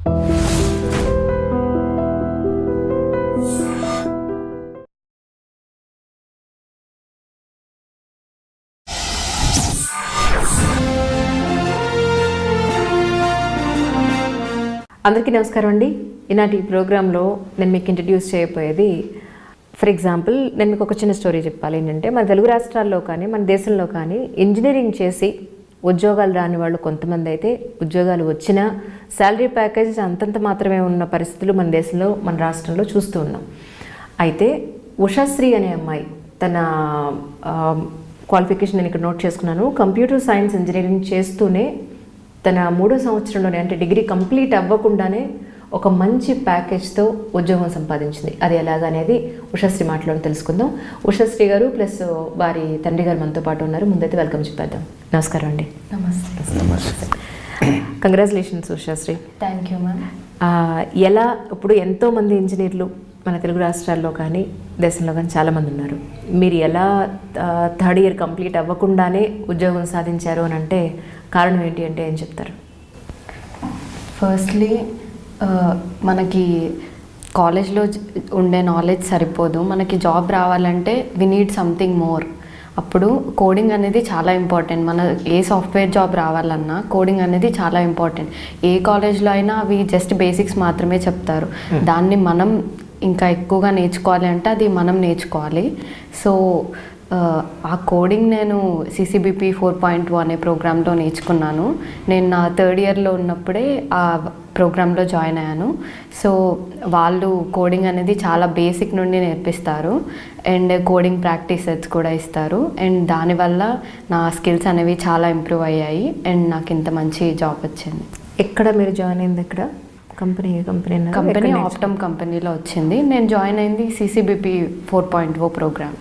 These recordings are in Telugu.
అందరికీ నమస్కారం అండి. ఈనాటి ఈ ప్రోగ్రాంలో నేను మీకు ఇంట్రడ్యూస్ చేయబోయేది ఫర్ ఎగ్జాంపుల్ నేను మీకు ఒక చిన్న స్టోరీ చెప్పాలి. ఏంటంటే మన తెలుగు రాష్ట్రాల్లో కానీ మన దేశంలో కానీ ఇంజనీరింగ్ చేసి ఉద్యోగాలు రాని వాళ్ళు కొంతమంది అయితే ఉద్యోగాలు వచ్చినా శాలరీ ప్యాకేజ్ అంతంత మాత్రమే ఉన్న పరిస్థితులు మన దేశంలో మన రాష్ట్రంలో చూస్తూ ఉన్నాం. అయితే ఉషాశ్రీ అనే అమ్మాయి తన క్వాలిఫికేషన్ నేను ఇక్కడ నోట్ చేసుకున్నాను. కంప్యూటర్ సైన్స్ ఇంజనీరింగ్ చేస్తూనే తన మూడో సంవత్సరంలోనే అంటే డిగ్రీ కంప్లీట్ అవ్వకుండానే ఒక మంచి ప్యాకేజ్తో ఉద్యోగం సంపాదించింది. అది ఎలాగనేది ఉషశ్రీ మాటలో తెలుసుకుందాం. ఉషశ్రీ గారు ప్లస్ వారి తండ్రి గారు మనతో పాటు ఉన్నారు. ముందైతే వెల్కమ్ చెప్పేద్దాం. నమస్కారం అండి. నమస్తే. Congratulations Ushasri. Thank you ma'am. ఎలా ఇప్పుడు ఎంతోమంది ఇంజనీర్లు మన తెలుగు రాష్ట్రాల్లో కానీ దేశంలో కానీ చాలామంది ఉన్నారు. మీరు ఎలా థర్డ్ ఇయర్ కంప్లీట్ అవ్వకుండానే ఉద్యోగం సాధించారు అని అంటే కారణం ఏంటి అంటే ఏం చెప్తారు? ఫస్ట్లీ మనకి కాలేజ్లో ఉండే నాలెడ్జ్ సరిపోదు. మనకి జాబ్ రావాలంటే వి నీడ్ సంథింగ్ మోర్ అప్పుడు కోడింగ్ అనేది చాలా ఇంపార్టెంట్ మన ఏ సాఫ్ట్వేర్ జాబ్ రావాలన్నా కోడింగ్ అనేది చాలా ఇంపార్టెంట్ ఏ కాలేజ్లో అయినా అవి జస్ట్ బేసిక్స్ మాత్రమే చెప్తారు. దాన్ని మనం ఇంకా ఎక్కువగా నేర్చుకోవాలి అంటే అది మనం నేర్చుకోవాలి. సో ఆ, కోడింగ్ నేను సిసిబిపి ఫోర్ పాయింట్ అనే ప్రోగ్రాంలో నేర్చుకున్నాను. నేను నా థర్డ్ ఇయర్లో ఉన్నప్పుడే ఆ ప్రోగ్రాంలో జాయిన్ అయ్యాను. సో వాళ్ళు కోడింగ్ అనేది చాలా బేసిక్ నుండి నేర్పిస్తారు. అండ్ కోడింగ్ ప్రాక్టీస్ సెట్స్ కూడా ఇస్తారు. అండ్ దానివల్ల నా స్కిల్స్ అనేవి చాలా ఇంప్రూవ్ అయ్యాయి. అండ్ నాకు ఇంత మంచి జాబ్ వచ్చింది. ఎక్కడ మీరు జాయిన్ అయింది ఎక్కడ కంపెనీ కంపెనీ? కంపెనీ ఆప్టమ్ కంపెనీలో వచ్చింది. నేను జాయిన్ అయింది CCBP four point O program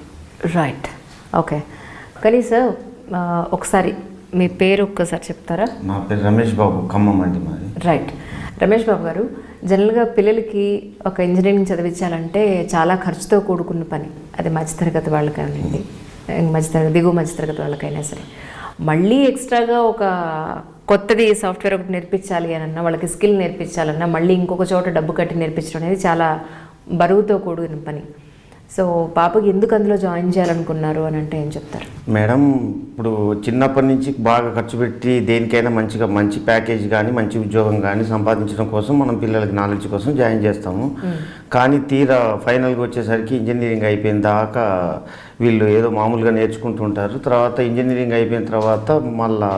right okay. కానీ సార్ ఒకసారి మీ పేరు ఒక్కసారి చెప్తారా? నా పేరు రమేష్ బాబు ఖమ్మం అండి మాది. రైట్. రమేష్ బాబు గారు జనరల్గా పిల్లలకి ఒక ఇంజనీరింగ్ చదివించాలంటే చాలా ఖర్చుతో కూడుకున్న పని. అది మధ్యతరగతి వాళ్ళకైనా మధ్యతరగతి దిగువ మధ్యతరగతి వాళ్ళకైనా సరే. మళ్ళీ ఎక్స్ట్రాగా ఒక కొత్తది సాఫ్ట్వేర్ ఒకటి నేర్పించాలి అని అన్నా వాళ్ళకి స్కిల్ నేర్పించాలన్నా మళ్ళీ ఇంకొక చోట డబ్బు కట్టి నేర్పించడం అనేది చాలా బరువుతో కూడిన పని. సో పాపకి ఎందుకు అందులో జాయిన్ చేయాలనుకున్నారు అని అంటే ఏం చెప్తారు? మేడం ఇప్పుడు చిన్నప్పటి నుంచి బాగా ఖర్చు పెట్టి దేనికైనా మంచిగా మంచి ప్యాకేజ్ కానీ మంచి ఉద్యోగం కానీ సంపాదించడం కోసం మనం పిల్లలకి నాలెడ్జ్ కోసం జాయిన్ చేస్తాము. కానీ తీరా ఫైనల్గా వచ్చేసరికి ఇంజనీరింగ్ అయిపోయిన దాకా వీళ్ళు ఏదో మామూలుగా నేర్చుకుంటుంటారు తర్వాత ఇంజనీరింగ్ అయిపోయిన తర్వాత మళ్ళా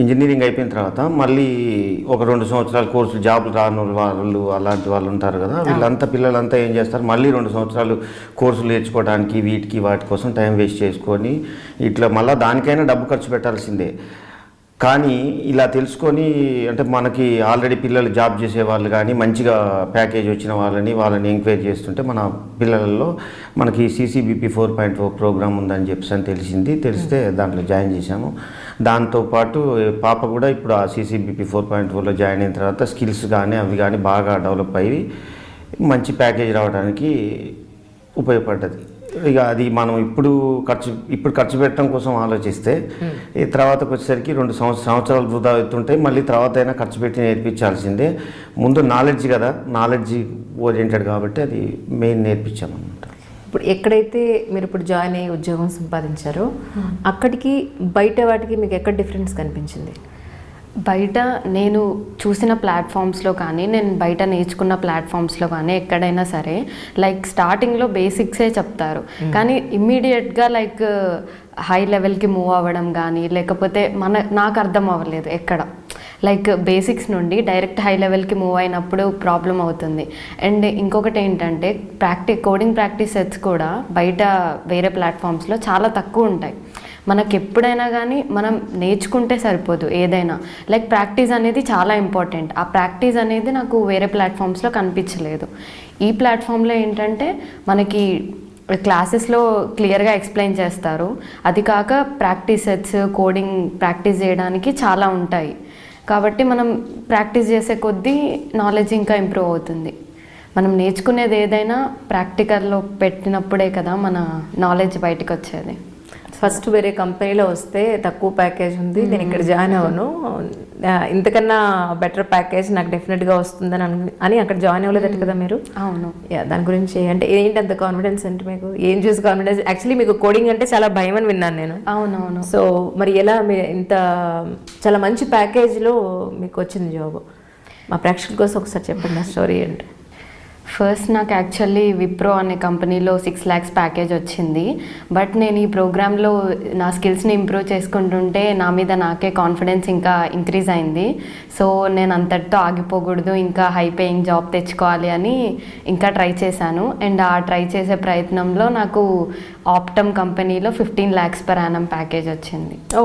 ఇంజనీరింగ్ అయిపోయిన తర్వాత మళ్ళీ ఒక రెండు సంవత్సరాల కోర్సులు జాబులు రాని వాళ్ళు అలాంటి వాళ్ళు ఉంటారు కదా వీళ్ళంతా పిల్లలంతా ఏం చేస్తారు? మళ్ళీ రెండు సంవత్సరాలు కోర్సులు నేర్చుకోవడానికి వీటికి వాటి కోసం టైం వేస్ట్ చేసుకొని ఇట్లా మళ్ళీ దానికైనా డబ్బు ఖర్చు పెట్టాల్సిందే. కానీ ఇలా తెలుసుకొని అంటే మనకి ఆల్రెడీ పిల్లలు జాబ్ చేసే వాళ్ళు కానీ మంచిగా ప్యాకేజ్ వచ్చిన వాళ్ళని వాళ్ళని ఎంక్వైరీ చేస్తుంటే మన పిల్లలలో మనకి CCBP four point four program ఉందని చెప్పేసి అని తెలిసింది. తెలిస్తే దాంట్లో జాయిన్ చేశాము. దాంతోపాటు పాప కూడా ఇప్పుడు ఆ సీసీబీపీ ఫోర్ పాయింట్ ఫోర్లో జాయిన్ అయిన తర్వాత స్కిల్స్ కానీ అవి కానీ బాగా డెవలప్ అయ్యి మంచి ప్యాకేజ్ రావడానికి ఉపయోగపడ్డది. ఇక అది మనం ఇప్పుడు ఖర్చు ఇప్పుడు ఖర్చు పెట్టడం కోసం ఆలోచిస్తే ఈ తర్వాతకు వచ్చేసరికి రెండు సంవత్సర సంవత్సరాలు వృధా అవుతుంటాయి మళ్ళీ తర్వాత అయినా ఖర్చు పెట్టి నేర్పించాల్సిందే. ముందు నాలెడ్జ్ కదా నాలెడ్జ్ ఓరియంటెడ్ కాబట్టి అది మెయిన్ నేర్పించామన్నమాట. ఇప్పుడు ఎక్కడైతే మీరు ఇప్పుడు జాయిన్ అయ్యి ఉద్యోగం సంపాదించారో అక్కడికి బయట వాటికి మీకు ఎక్కడ డిఫరెన్స్ కనిపించింది? బయట నేను చూసిన ప్లాట్ఫామ్స్లో కానీ నేను బయట నేర్చుకున్న ప్లాట్ఫామ్స్లో కానీ ఎక్కడైనా సరే లైక్ స్టార్టింగ్లో బేసిక్సే చెప్తారు. కానీ ఇమ్మీడియట్గా లైక్ హై లెవెల్కి మూవ్ అవ్వడం కానీ లేకపోతే మన నాకు అర్థం అవ్వలేదు ఎక్కడ. లైక్ బేసిక్స్ నుండి డైరెక్ట్ హై లెవెల్కి మూవ్ అయినప్పుడు ప్రాబ్లం అవుతుంది. అండ్ ఇంకొకటి ఏంటంటే ప్రాక్టీ కోడింగ్ ప్రాక్టీస్ సెట్స్ కూడా బయట వేరే ప్లాట్ఫామ్స్లో చాలా తక్కువ ఉంటాయి. మనకి ఎప్పుడైనా కానీ మనం నేర్చుకుంటే సరిపోదు ఏదైనా. లైక్ ప్రాక్టీస్ అనేది చాలా ఇంపార్టెంట్. ఆ ప్రాక్టీస్ అనేది నాకు వేరే ప్లాట్ఫామ్స్లో కనిపించలేదు. ఈ ప్లాట్ఫామ్లో ఏంటంటే మనకి క్లాసెస్లో క్లియర్గా ఎక్స్ప్లెయిన్ చేస్తారు. అది కాక ప్రాక్టీస్ సెట్స్ కోడింగ్ ప్రాక్టీస్ చేయడానికి చాలా ఉంటాయి. కాబట్టి మనం ప్రాక్టీస్ చేసే కొద్దీ నాలెడ్జ్ ఇంకా ఇంప్రూవ్ అవుతుంది. మనం నేర్చుకునేది ఏదైనా ప్రాక్టికల్లో పెట్టినప్పుడే కదా మన నాలెడ్జ్ బయటకు వచ్చేది ఫస్ట్ వేరే కంపెనీలో వస్తే తక్కువ ప్యాకేజ్ ఉంది నేను ఇక్కడ జాయిన్ అవ్వను. ఇంతకన్నా బెటర్ ప్యాకేజ్ నాకు డెఫినెట్గా వస్తుందని అను అని అక్కడ జాయిన్ అవ్వలేదట కదా మీరు? అవును. యా దాని గురించి అంటే ఏంటి అంత కాన్ఫిడెన్స్ అంటే మీకు? ఏం చూసి కాన్ఫిడెన్స్ యాక్చువల్లీ మీకు కోడింగ్ అంటే చాలా భయం అని విన్నాను నేను. అవునవును. సో మరి ఎలా మీరు ఇంత చాలా మంచి ప్యాకేజ్లో మీకు వచ్చింది జాబ్ మా ప్రేక్షకుల కోసం ఒకసారి చెప్పండి ఆ స్టోరీ ఏంటి? ఫస్ట్ నాకు యాక్చువల్లీ విప్రో అనే కంపెనీలో సిక్స్ ల్యాక్స్ ప్యాకేజ్ వచ్చింది. బట్ నేను ఈ ప్రోగ్రాంలో నా స్కిల్స్ని ఇంప్రూవ్ చేసుకుంటుంటే నా మీద నాకే కాన్ఫిడెన్స్ ఇంకా ఇంక్రీజ్ అయింది. సో నేను అంతటితో ఆగిపోకూడదు ఇంకా హై పేయింగ్ జాబ్ తెచ్చుకోవాలి అని ఇంకా ట్రై చేశాను. అండ్ ఆ ట్రై చేసే ప్రయత్నంలో నాకు ఆప్టమ్ కంపెనీలో fifteen lakhs per annum package వచ్చింది. ఓ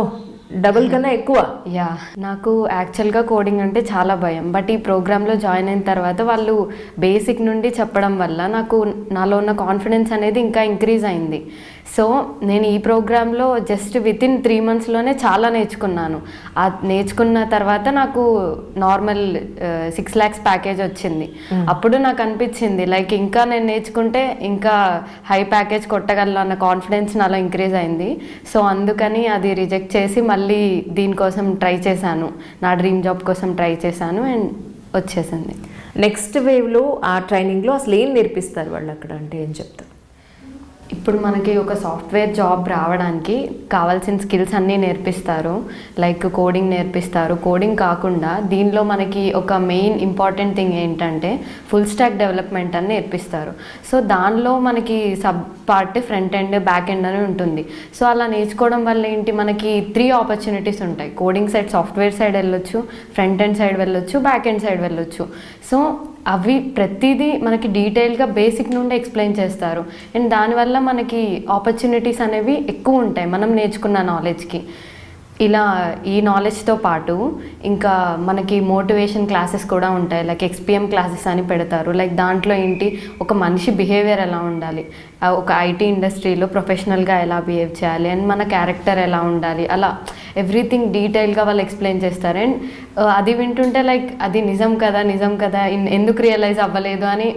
డబుల్ కన్నా ఎక్కువ? యా నాకు యాక్చువల్గా కోడింగ్ అంటే చాలా భయం. బట్ ఈ ప్రోగ్రాంలో జాయిన్ అయిన తర్వాత వాళ్ళు బేసిక్ నుండి చెప్పడం వల్ల నాకు నాలో ఉన్న కాన్ఫిడెన్స్ అనేది ఇంకా ఇంక్రీజ్ అయింది. సో నేను ఈ ప్రోగ్రాంలో జస్ట్ విత్ ఇన్ త్రీ మంత్స్లోనే చాలా నేర్చుకున్నాను. ఆ నేర్చుకున్న తర్వాత నాకు నార్మల్ సిక్స్ ల్యాక్స్ ప్యాకేజ్ వచ్చింది. అప్పుడు నాకు అనిపించింది లైక్ ఇంకా నేను నేర్చుకుంటే ఇంకా హై ప్యాకేజ్ కొట్టగలను అన్న కాన్ఫిడెన్స్ నాలో ఇంక్రీజ్ అయింది. సో అందుకని అది రిజెక్ట్ చేసి మళ్ళీ దీనికోసం ట్రై చేశాను. నా డ్రీమ్ జాబ్ కోసం ట్రై చేశాను అండ్ వచ్చేసింది. నెక్స్ట్ వేవ్లో ఆ ట్రైనింగ్లో అసలు ఏం నేర్పిస్తారు వాళ్ళు అక్కడ అంటే ఏం చెప్తారు? ఇప్పుడు మనకి ఒక సాఫ్ట్వేర్ జాబ్ రావడానికి కావాల్సిన స్కిల్స్ అన్నీ నేర్పిస్తారు. లైక్ కోడింగ్ నేర్పిస్తారు. కోడింగ్ కాకుండా దీనిలో మనకి ఒక మెయిన్ ఇంపార్టెంట్ థింగ్ ఏంటంటే ఫుల్ స్టాక్ డెవలప్మెంట్ అని నేర్పిస్తారు. సో దానిలో మనకి sub part front end back end అని ఉంటుంది. సో అలా నేర్చుకోవడం వల్ల ఏంటి? మనకి త్రీ ఆపర్చునిటీస్ ఉంటాయి. కోడింగ్ సైడ్ సాఫ్ట్వేర్ సైడ్ వెళ్ళొచ్చు ఫ్రంట్ ఎండ్ సైడ్ వెళ్ళొచ్చు బ్యాక్ ఎండ్ సైడ్ వెళ్ళొచ్చు. సో అవి ప్రతిదీ మనకి డీటెయిల్గా బేసిక్ నుండి ఎక్స్ప్లెయిన్ చేస్తారు. అండ్ దానివల్ల మనకి ఆపర్చునిటీస్ అనేవి ఎక్కువ ఉంటాయి. మనం నేర్చుకున్న నాలెడ్జ్కి ఇలా ఈ నాలెడ్జ్తో పాటు ఇంకా మనకి మోటివేషన్ క్లాసెస్ కూడా ఉంటాయి. లైక్ ఎక్స్పిఎం క్లాసెస్ అని పెడతారు. లైక్ దాంట్లో ఏంటి? ఒక మనిషి బిహేవియర్ ఎలా ఉండాలి? ఒక ఐటీ ఇండస్ట్రీలో ప్రొఫెషనల్గా ఎలా బిహేవ్ చేయాలి? అండ్ మన క్యారెక్టర్ ఎలా ఉండాలి? అలా ఎవ్రీథింగ్ డీటెయిల్గా వాళ్ళు ఎక్స్ప్లెయిన్ చేస్తారు. అండ్ అది వింటుంటే లైక్ అది నిజం కదా నిజం కదా ఇన్- ఎందుకు రియలైజ్ అవ్వలేదు అని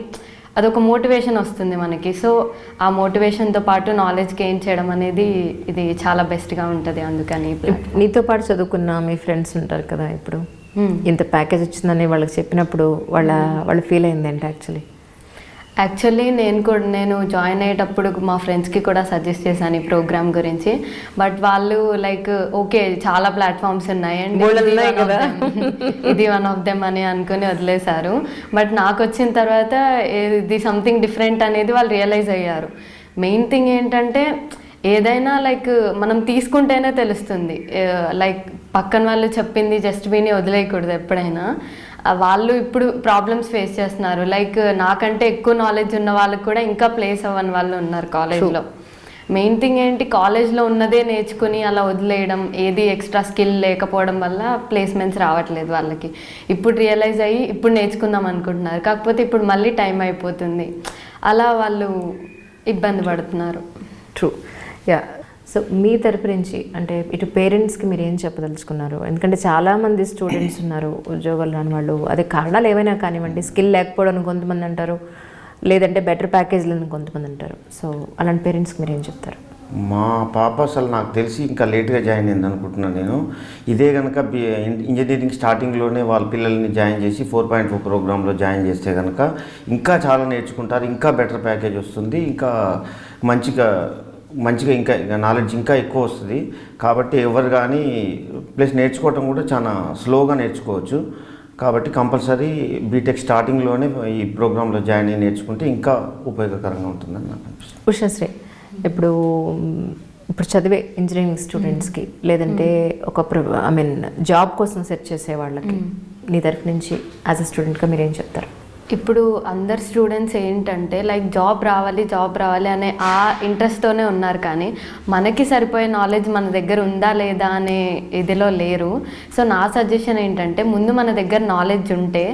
అదొక మోటివేషన్ వస్తుంది మనకి సో ఆ మోటివేషన్తో పాటు నాలెడ్జ్ గెయిన్ చేయడం అనేది ఇది చాలా బెస్ట్గా ఉంటుంది అందుకని. నీతో పాటు చదువుకున్న మీ ఫ్రెండ్స్ ఉంటారు కదా ఇప్పుడు. ఇంత ప్యాకేజ్ వచ్చిందని వాళ్ళకి చెప్పినప్పుడు వాళ్ళ వాళ్ళు ఫీల్ అయింది ఏంటి యాక్చువల్లీ యాక్చువల్లీ నేను కూడా నేను జాయిన్ అయ్యేటప్పుడు మా ఫ్రెండ్స్కి కూడా సజెస్ట్ చేశాను ఈ ప్రోగ్రామ్ గురించి. బట్ వాళ్ళు లైక్ ఓకే చాలా ప్లాట్ఫామ్స్ ఉన్నాయి అండ్ ఇది వన్ ఆఫ్ దెమ్ అని అనుకుని వదిలేశారు. బట్ నాకు వచ్చిన తర్వాత ఇది సంథింగ్ డిఫరెంట్ అనేది వాళ్ళు రియలైజ్ అయ్యారు. మెయిన్ థింగ్ ఏంటంటే ఏదైనా లైక్ మనం తీసుకుంటేనే తెలుస్తుంది. లైక్ పక్కన వాళ్ళు చెప్పింది జస్ట్ విని వదిలేయకూడదు ఎప్పుడైనా. వాళ్ళు ఇప్పుడు ప్రాబ్లమ్స్ ఫేస్ చేస్తున్నారు. లైక్ నాకంటే ఎక్కువ నాలెడ్జ్ ఉన్న వాళ్ళకి కూడా ఇంకా ప్లేస్ అవ్వని వాళ్ళు ఉన్నారు కాలేజ్లో మెయిన్ థింగ్ ఏంటి కాలేజ్లో ఉన్నదే నేర్చుకుని అలా వదిలేయడం ఏది ఎక్స్ట్రా స్కిల్ లేకపోవడం వల్ల ప్లేస్మెంట్స్ రావట్లేదు వాళ్ళకి. ఇప్పుడు రియలైజ్ అయ్యి ఇప్పుడు నేర్చుకుందాం అనుకుంటున్నారు. కాకపోతే ఇప్పుడు మళ్ళీ టైం అయిపోతుంది. అలా వాళ్ళు ఇబ్బంది పడుతున్నారు. ట్రూ యా సో మీ తరపు నుంచి అంటే ఇటు పేరెంట్స్కి మీరు ఏం చెప్పదలుచుకున్నారు? ఎందుకంటే చాలామంది స్టూడెంట్స్ ఉన్నారు ఉద్యోగాలు రాని వాళ్ళు. అదే కారణాలు ఏమైనా కానివ్వండి స్కిల్ లేకపోవడం కొంతమంది అంటారు లేదంటే బెటర్ ప్యాకేజ్లని కొంతమంది అంటారు. సో అలాంటి పేరెంట్స్కి మీరు ఏం చెప్తారు? మా పాప అసలు నాకు తెలిసి ఇంకా లేట్గా జాయిన్ అయింది అనుకుంటున్నాను నేను. ఇదే కనుక ఇంజనీరింగ్ స్టార్టింగ్లోనే వాళ్ళ పిల్లల్ని జాయిన్ చేసి ఫోర్ పాయింట్ ఫోర్ ప్రోగ్రాంలో జాయిన్ చేస్తే కనుక ఇంకా చాలా నేర్చుకుంటారు ఇంకా బెటర్ ప్యాకేజ్ వస్తుంది ఇంకా మంచిగా మంచిగా ఇంకా నాలెడ్జ్ ఇంకా ఎక్కువ వస్తుంది. కాబట్టి ఎవరు కానీ ప్లస్ నేర్చుకోవటం కూడా చాలా స్లోగా నేర్చుకోవచ్చు. కాబట్టి కంపల్సరీ బీటెక్ స్టార్టింగ్లోనే ఈ ప్రోగ్రాంలో జాయిన్ అయ్యి నేర్చుకుంటే ఇంకా ఉపయోగకరంగా ఉంటుందని నాకు అనిపిస్తుంది. ఉషాశ్రీ ఇప్పుడు ఇప్పుడు చదివే ఇంజనీరింగ్ స్టూడెంట్స్కి లేదంటే ఒక ఐ మీన్ జాబ్ కోసం సెర్చ్ చేసే వాళ్ళకి నీ తరఫు నుంచి యాజ్ అ స్టూడెంట్గా మీరు ఏం చెప్తారు? ఇప్పుడు అందరు స్టూడెంట్స్ ఏంటంటే లైక్ జాబ్ రావాలి జాబ్ రావాలి అనే ఆ ఇంట్రెస్ట్తోనే ఉన్నారు కానీ మనకి సరిపోయే నాలెడ్జ్ మన దగ్గర ఉందా లేదా అనే ఇదిలో లేరు. సో నా సజెషన్ ఏంటంటే ముందు మన దగ్గర నాలెడ్జ్ ఉంటే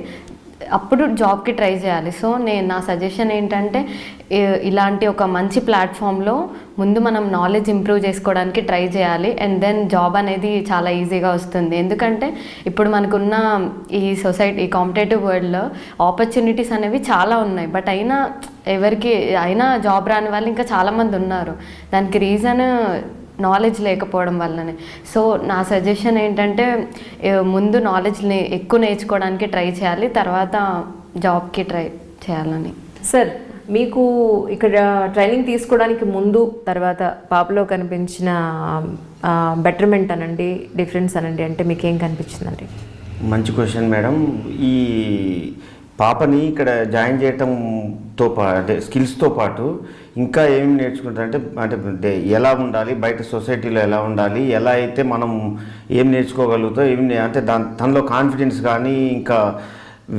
అప్పుడు జాబ్కి ట్రై చేయాలి. సో నేను నా సజెషన్ ఏంటంటే ఇలాంటి ఒక మంచి ప్లాట్ఫామ్లో ముందు మనం నాలెడ్జ్ ఇంప్రూవ్ చేసుకోవడానికి ట్రై చేయాలి. అండ్ దెన్ జాబ్ అనేది చాలా ఈజీగా వస్తుంది. ఎందుకంటే ఇప్పుడు మనకున్న ఈ సొసైటీ ఈ కాంపిటేటివ్ వరల్డ్లో ఆపర్చునిటీస్ అనేవి చాలా ఉన్నాయి. బట్ అయినా ఎవరికి అయినా జాబ్ రాని వాళ్ళు ఇంకా చాలామంది ఉన్నారు. దానికి రీజన్ నాలెడ్జ్ లేకపోవడం వల్లనే. సో నా సజెషన్ ఏంటంటే ముందు నాలెడ్జ్ని ఎక్కువ నేర్చుకోవడానికి ట్రై చేయాలి తర్వాత జాబ్కి ట్రై చేయాలని. సార్ మీకు ఇక్కడ ట్రైనింగ్ తీసుకోవడానికి ముందు తర్వాత పాపలో కనిపించిన బెటర్మెంట్ అనండి డిఫరెన్స్ అనండి అంటే మీకు ఏం కనిపించిందండి? మంచి క్వశ్చన్ మేడం ఈ పాపని ఇక్కడ జాయిన్ చేయటంతో పాటు అంటే స్కిల్స్తో పాటు ఇంకా ఏం నేర్చుకుంటారంటే అంటే ఎలా ఉండాలి బయట సొసైటీలో ఎలా ఉండాలి ఎలా అయితే మనం ఏం నేర్చుకోగలుగుతాం ఏం అంటే దాని తనలో కాన్ఫిడెన్స్ కానీ ఇంకా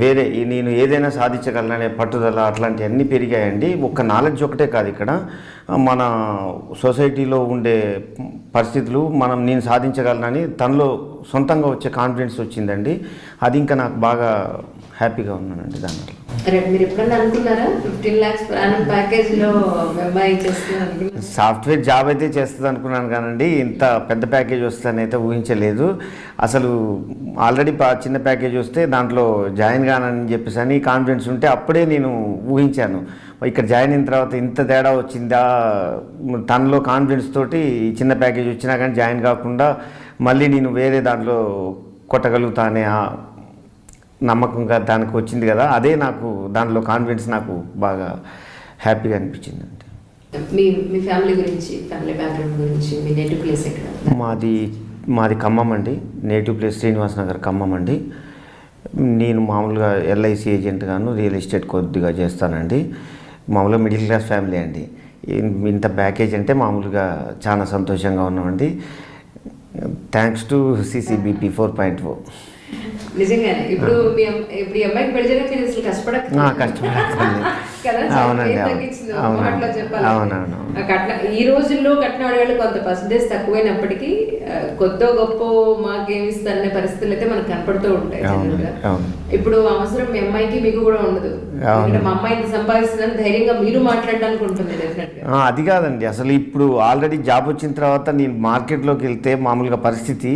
వేరే నేను ఏదైనా సాధించగలననే పట్టుదల అట్లాంటివన్నీ పెరిగాయండి. ఒక్క నాలెడ్జ్ ఒకటే కాదు ఇక్కడ. మన సొసైటీలో ఉండే పరిస్థితులు మనం నేను సాధించగలనని తనలో సొంతంగా వచ్చే కాన్ఫిడెన్స్ వచ్చిందండి. అది ఇంకా నాకు బాగా హ్యాపీగా ఉన్నానండి దానివల్ల రేపు మీరు ఎప్పుడన్నా అనుకున్నారా? ఫిఫ్టీన్ ల్యాక్స్ ప్రయాణం ప్యాకేజ్లో అమ్మాయి చేస్తున్నారు సాఫ్ట్వేర్ జాబ్ అయితే చేస్తుంది అనుకున్నాను కానండి ఇంత పెద్ద ప్యాకేజ్ వస్తుందని అయితే ఊహించలేదు. అసలు ఆల్రెడీ చిన్న ప్యాకేజ్ వస్తే దాంట్లో జాయిన్ కానని చెప్పేసి అని కాన్ఫిడెన్స్ ఉంటే అప్పుడే నేను ఊహించాను. ఇక్కడ జాయిన్ అయిన తర్వాత ఇంత తేడా వచ్చిందా? తనలో కాన్ఫిడెన్స్ తోటి ఈ చిన్న ప్యాకేజ్ వచ్చినా కానీ జాయిన్ కాకుండా మళ్ళీ నేను వేరే దాంట్లో కొట్టగలుగుతా అనే ఆ నమ్మకంగా దానికి వచ్చింది కదా అదే నాకు దాంట్లో కాన్ఫిడెన్స్ నాకు బాగా హ్యాపీగా అనిపించిందండి మీ మీ ఫ్యామిలీ గురించి ఫ్యామిలీ బ్యాక్గ్రౌండ్ గురించి మీ నేటివ్ ప్లేస్ ఎక్కడ? మాది మాది ఖమ్మం అండి. నేటివ్ ప్లేస్ శ్రీనివాస్ నగర్ ఖమ్మం అండి. నేను మామూలుగా ఎల్ఐసి ఏజెంట్ గాను రియల్ ఎస్టేట్ కొద్దిగా చేస్తానండి. మామూలుగా మిడిల్ క్లాస్ ఫ్యామిలీ అండి. ఇంత ప్యాకేజ్ అంటే మామూలుగా చాలా సంతోషంగా ఉన్నామండి. Thanks to CCBP four point O నిజంగానే. ఇప్పుడు మీ ఇప్పుడు ఈ అమ్మాయికి పెళ్ళి చేయడానికి మీరు అసలు కష్టపడక కష్టపడుతుంది అవునండి. అవునవును. ఈ రోజుల్లో కట్నం అడగాలి కొంత పర్సంటేజ్ తక్కువైనప్పటికీ కొద్దో గొప్ప మాకేమి ఇస్తారనే పరిస్థితులు అయితే మనకు కనపడుతూ ఉంటాయి. ఇప్పుడు అవసరం మీ అమ్మాయికి మీకు కూడా ఉండదు. ఎందుకంటే మా అమ్మాయి ఇంత సంపాదిస్తుందని ధైర్యంగా మీరు మాట్లాడడానికి ఉంటుంది అది కాదండి. అసలు ఇప్పుడు ఆల్రెడీ జాబ్ వచ్చిన తర్వాత నేను మార్కెట్లోకి వెళ్తే మామూలుగా పరిస్థితి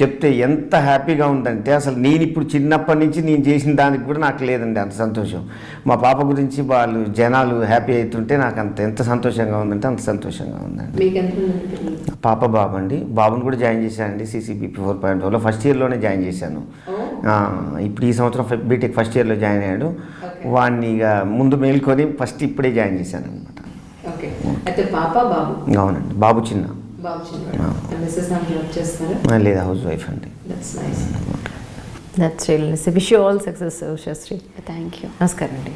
చెప్తే ఎంత హ్యాపీగా ఉందంటే అసలు నేను ఇప్పుడు చిన్నప్పటి నుంచి నేను చేసిన దానికి కూడా నాకు లేదండి అంత సంతోషం. మా పాప గురించి వాళ్ళు జనాలు హ్యాపీ అవుతుంటే నాకు అంత ఎంత సంతోషంగా ఉందంటే అంత సంతోషంగా ఉందండి? పాప బాబు అండి. బాబుని కూడా జాయిన్ చేశానండి సీసీబీపీ ఫోర్ పాయింట్ ఓలో ఫస్ట్ ఇయర్లోనే జాయిన్ చేశాను. ఇప్పుడు ఈ సంవత్సరం బీటెక్ ఫస్ట్ ఇయర్లో జాయిన్ అయ్యాడు. వాడిని ఇక ముందు మేల్కొని ఫస్ట్ ఇప్పుడే జాయిన్ చేశాను అనమాట ఓకే అయితే పాప బాబు? అవునండి. బాబు చిన్న. లేదా హౌస్ వైఫ్ అండి. That's nice that's real wish you all success Shastri thank you నమస్కారం అండి.